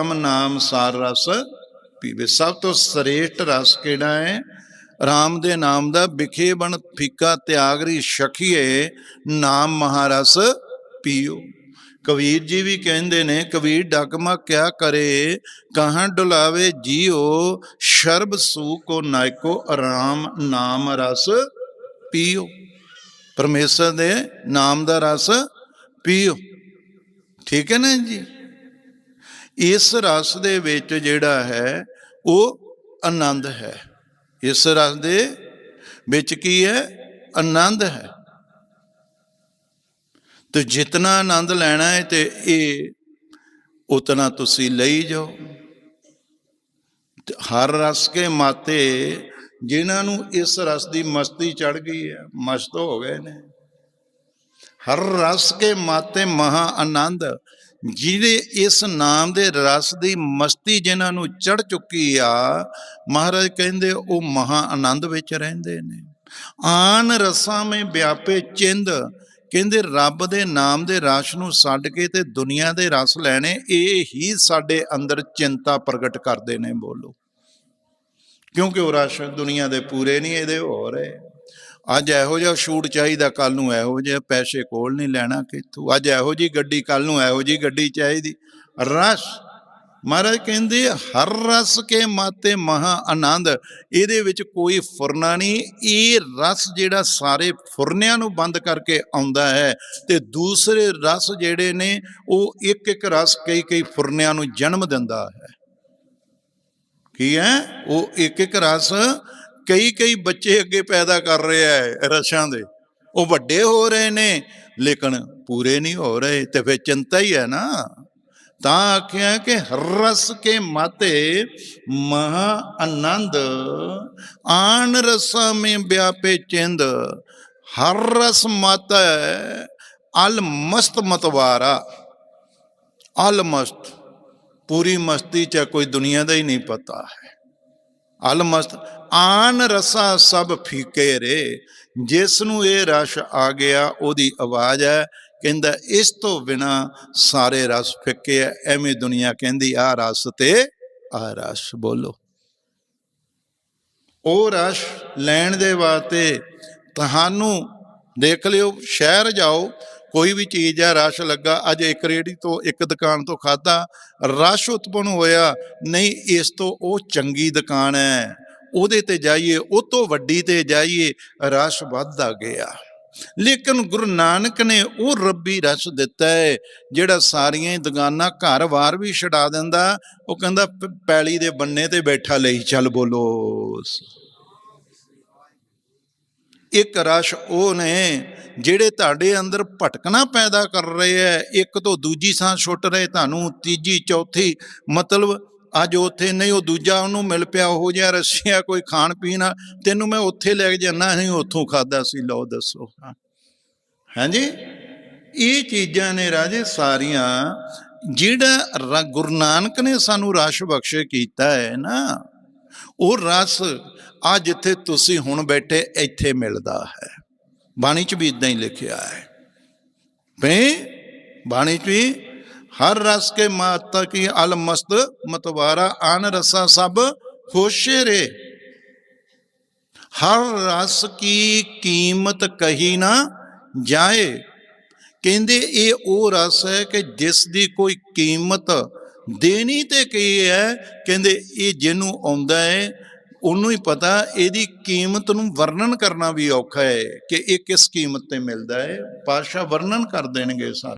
RAM ਨਾਮ ਸਾਰ ਰਸ ਪੀਵੇ। ਸਭ ਤੋਂ ਸ੍ਰੇਸ਼ਟ ਰਸ ਕਿਹੜਾ ਹੈ? RAM ਦੇ ਨਾਮ ਦਾ ਵਿਖੇ ਬਣ ਫੀਕਾ ਤਿਆਗਰੀ ਸ਼ਖੀਏ, ਨਾਮ ਮਹਾਰਸ ਪੀਓ। ਕਬੀਰ ਜੀ ਵੀ ਕਹਿੰਦੇ ਨੇ, ਕਬੀਰ ਡਗਮਾ ਕਿਆ ਕਰੇ? ਕਹਾਂ ਡੁਲਾਵੇ ਜੀਓ? ਸ਼ਰਬ ਸੂ ਕੋ ਨਾਇਕੋ ਆਰਾਮ ਨਾਮ ਰਸ ਪੀਓ। ਪਰਮੇਸ਼ਰ ਦੇ ਨਾਮ ਦਾ ਰਸ ਪੀਓ। ਠੀਕ ਹੈ ਨਾ ਜੀ? ਇਸ ਰਸ ਦੇ ਵਿੱਚ ਜਿਹੜਾ ਹੈ, ਉਹ ਆਨੰਦ ਹੈ। ਇਸ ਰਸ ਦੇ ਵਿੱਚ ਕੀ ਹੈ? ਆਨੰਦ ਹੈ। ਤੇ ਜਿਤਨਾ ਆਨੰਦ ਲੈਣਾ ਹੈ ਤੇ ਇਹ ਉਤਨਾ ਤੁਸੀਂ ਲਈ ਜਾਓ। ਹਰ ਰਸ ਕੇ ਮਾਤੇ ਜਿਨ੍ਹਾਂ ਨੂੰ ਇਸ ਰਸ ਦੀ ਮਸਤੀ ਚੜ ਗਈ ਹੈ, ਮਸਤ ਹੋ ਗਏ ਨੇ। ਹਰ ਰਸ ਕੇ ਮਾਤੇ ਮਹਾ ਆਨੰਦ। ਜਿਹਦੇ ਇਸ ਨਾਮ ਦੇ ਰਸ ਦੀ ਮਸਤੀ ਜਿਨ੍ਹਾਂ ਨੂੰ ਚੜ ਚੁੱਕੀ ਆ, ਮਹਾਰਾਜ ਕਹਿੰਦੇ ਉਹ ਮਹਾ ਆਨੰਦ ਵਿੱਚ ਰਹਿੰਦੇ ਨੇ। ਆਨ ਰਸਾਂ ਮੇ ਵਿਆਪੇ ਚਿੰਦ, ਕਹਿੰਦੇ ਰੱਬ ਦੇ ਨਾਮ ਦੇ ਰਸ ਨੂੰ ਛੱਡ ਕੇ ਤੇ ਦੁਨੀਆ ਦੇ ਰਸ ਲੈਣੇ, ਇਹ ਹੀ ਸਾਡੇ ਅੰਦਰ ਚਿੰਤਾ ਪ੍ਰਗਟ ਕਰਦੇ ਨੇ ਬੋਲੋ। ਕਿਉਂਕਿ ਉਹ ਰਸ ਦੁਨੀਆ ਦੇ ਪੂਰੇ ਨਹੀਂ, ਇਹਦੇ ਹੋ। ਰਹੇ ਅੱਜ ਇਹੋ ਜਿਹਾ ਸ਼ੂਟ ਚਾਹੀਦਾ ਕੱਲ ਨੂੰ, ਇਹੋ ਜਿਹਾ ਪੈਸੇ ਕੋਲ ਨਹੀਂ ਲੈਣਾ ਕਿਥੋਂ? ਅੱਜ ਇਹੋ ਜੀ ਗੱਡੀ ਕੱਲ ਨੂੰ ਇਹੋ ਜੀ ਗੱਡੀ ਚਾਹੀਦੀ। ਰਸ, ਮਹਾਰਾਜ ਕਹਿੰਦੇ, ਹਰ ਰਸ ਕੇ ਮਾਤੇ ਮਹਾ ਆਨੰਦ। ਇਹਦੇ ਵਿੱਚ ਕੋਈ ਫੁਰਨਾ ਨਹੀਂ। ਇਹ ਰਸ ਜਿਹੜਾ ਸਾਰੇ ਫੁਰਨਿਆਂ ਨੂੰ ਬੰਦ ਕਰਕੇ ਆਉਂਦਾ ਹੈ ਤੇ ਦੂਸਰੇ ਰਸ ਜਿਹੜੇ ਨੇ, ਉਹ ਇੱਕ ਇੱਕ ਰਸ ਕਈ ਕਈ ਫੁਰਨਿਆਂ ਨੂੰ ਜਨਮ ਦਿੰਦਾ ਹੈ। ਕੀ ਹੈ? ਉਹ ਇੱਕ ਇੱਕ ਰਸ ਕਈ ਕਈ ਬੱਚੇ ਅੱਗੇ ਪੈਦਾ ਕਰ ਰਿਹਾ ਹੈ ਰਸਾਂ ਦੇ। ਉਹ ਵੱਡੇ ਹੋ ਰਹੇ ਨੇ, ਲੇਕਿਨ ਪੂਰੇ ਨਹੀਂ ਹੋ ਰਹੇ ਤੇ ਫਿਰ ਚਿੰਤਾ ਹੀ ਹੈ ਨਾ। ਤਾਂ ਆਖਿਆ ਕਿ ਰਸ ਕੇ ਮਾਤੇ ਮਹਾ ਆਨੰਦ ਆਨ ਰਸਾਂ ਮੇ ਵਿਆਪੇ ਚਿੰਦ, ਹਰ ਰਸ ਮਾਤਾ ਅਲ ਮਸਤ ਮਤਵਾਰਾ। ਅਲ ਮਸਤ, ਪੂਰੀ ਮਸਤੀ ਚ ਕੋਈ ਦੁਨੀਆ ਦਾ ਹੀ ਨਹੀਂ ਪਤਾ ਹੈ। ਅਲ ਆਨ ਰਸਾ ਸਭ ਫੀਕੇ ਰੇ। ਜਿਸ ਨੂੰ ਇਹ ਰਸ ਆ ਗਿਆ, ਉਹਦੀ ਆਵਾਜ਼ ਹੈ, ਕਹਿੰਦਾ, ਇਸ ਤੋਂ ਬਿਨਾ ਸਾਰੇ ਰਸ ਫਿੱਕੇ ਐ, ਐਵੇਂ ਦੁਨੀਆ ਕਹਿੰਦੀ, ਆ ਰਸ ਤੇ ਆ ਰਸ, ਬੋਲੋ। ਉਹ ਰਸ ਲੈਣ ਦੇ ਵਾਸਤੇ ਤੁਹਾਨੂੰ ਦੇਖ ਲਿਓ, ਸ਼ਹਿਰ ਜਾਓ ਕੋਈ ਵੀ ਚੀਜ਼ ਹੈ ਰਸ ਲੱਗਾ, ਅੱਜ ਇੱਕ ਰੇੜੀ ਤੋਂ ਇੱਕ ਦੁਕਾਨ ਤੋਂ ਖਾਦਾ ਰਸ ਉਤਪਨ ਹੋਇਆ, ਨਹੀਂ, ਇਸ ਤੋਂ ਉਹ ਚੰਗੀ ਦੁਕਾਨ ਹੈ। ਉਹਦੇ ਤੇ ਜਾਈਏ, ਉਹ ਤੋਂ ਵੱਡੀ ਤੇ ਜਾਈਏ, ਰਸ ਵੱਧਦਾ ਗਿਆ। ਲੇਕਿਨ ਗੁਰੂ ਨਾਨਕ ਨੇ ਉਹ ਰੱਬੀ ਰਸ ਦਿੱਤਾ ਹੈ, ਜਿਹੜਾ ਸਾਰੀਆਂ ਹੀ ਦੁਕਾਨਾਂ ਘਰ-ਵਾਰ ਵੀ ਛਡਾ ਦਿੰਦਾ। ਉਹ ਕਹਿੰਦਾ, ਪ- ਪੈਲੀ ਦੇ ਬੰਨੇ ਤੇ ਬੈਠਾ ਲਈ, ਚੱਲ ਬੋਲੋ। ਇੱਕ ਰਸ ਉਹ ਨੇ ਜਿਹੜੇ ਤੁਹਾਡੇ ਅੰਦਰ ਭਟਕਣਾ ਪੈਦਾ ਕਰ ਰਹੇ ਐ, ਇੱਕ ਤੋਂ ਦੂਜੀ ਥਾਂ ਛੁੱਟ ਰਹੇ, ਤੁਹਾਨੂੰ ਤੀਜੀ, ਚੌਥੀ, ਮਤਲਬ ਅੱਜ ਉੱਥੇ ਨਹੀਂ, ਉਹ ਦੂਜਾ ਉਹਨੂੰ ਮਿਲ ਪਿਆ, ਉਹ ਜਿਹਾ ਰਸੀਆ, ਕੋਈ ਖਾਣ ਪੀਣਾ ਤੈਨੂੰ ਮੈਂ ਉੱਥੇ ਲੈ ਕੇ ਜਾਣਾ ਨਹੀਂ ਉੱਥੋਂ ਖਾਦਾ ਸੀ ਲਓ ਦੱਸੋ। ਹਾਂਜੀ? ਇਹ ਚੀਜ਼ਾਂ ਨੇ ਰਾਜੇ ਸਾਰੀਆਂ, ਜਿਹੜਾ ਰ- ਗੁਰੂ ਨਾਨਕ ਨੇ ਸਾਨੂੰ ਰਸ ਬਖਸ਼ੇ ਕੀਤਾ ਹੈ ਨਾ ਉਹ ਰਸ ਆ ਜਿੱਥੇ ਤੁਸੀਂ ਹੁਣ ਬੈਠੇ ਇੱਥੇ ਮਿਲਦਾ ਹੈ। ਬਾਣੀ 'ਚ ਵੀ ਇਦਾਂ ਹੀ ਲਿਖਿਆ ਹੈ। ਵੇ ਬਾਣੀ 'ਚ ਵੀ ਹਰ ਰਸ ਕੇ ਮਾਤਾ ਕੀ ਅਲ ਮਸਤ ਮਤਵਾਰਾ ਆਨ ਰਸਾ ਸਭ ਹੋਸ਼ੇ ਰੇ। ਹਰ ਰਸ ਕੀ ਕੀਮਤ ਕਹੀ ਨਾ ਜਾਏ। ਕਹਿੰਦੇ ਇਹ ਉਹ ਰਸ ਹੈ ਕਿ ਜਿਸ ਦੀ ਕੋਈ ਕੀਮਤ ਦੇਣੀ ਤੇ ਕੀ ਹੈ? ਕਹਿੰਦੇ, ਇਹ ਜਿਹਨੂੰ ਆਉਂਦਾ ਹੈ, ਉਹਨੂੰ ਹੀ ਪਤਾ, ਇਹਦੀ ਕੀਮਤ ਨੂੰ ਵਰਣਨ ਕਰਨਾ ਵੀ ਔਖਾ ਹੈ ਕਿ ਇਹ ਕਿਸ ਕੀਮਤ ਤੇ ਮਿਲਦਾ ਹੈ। ਪਾਸ਼ਾ ਵਰਣਨ ਕਰ ਦੇਣਗੇ ਸਾਰੇ।